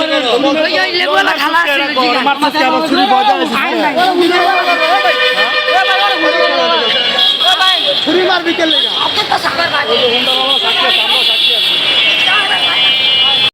ওই ওই লেগুলা খালা মারবি কে লাগা? আপনি তো সাবার বাজে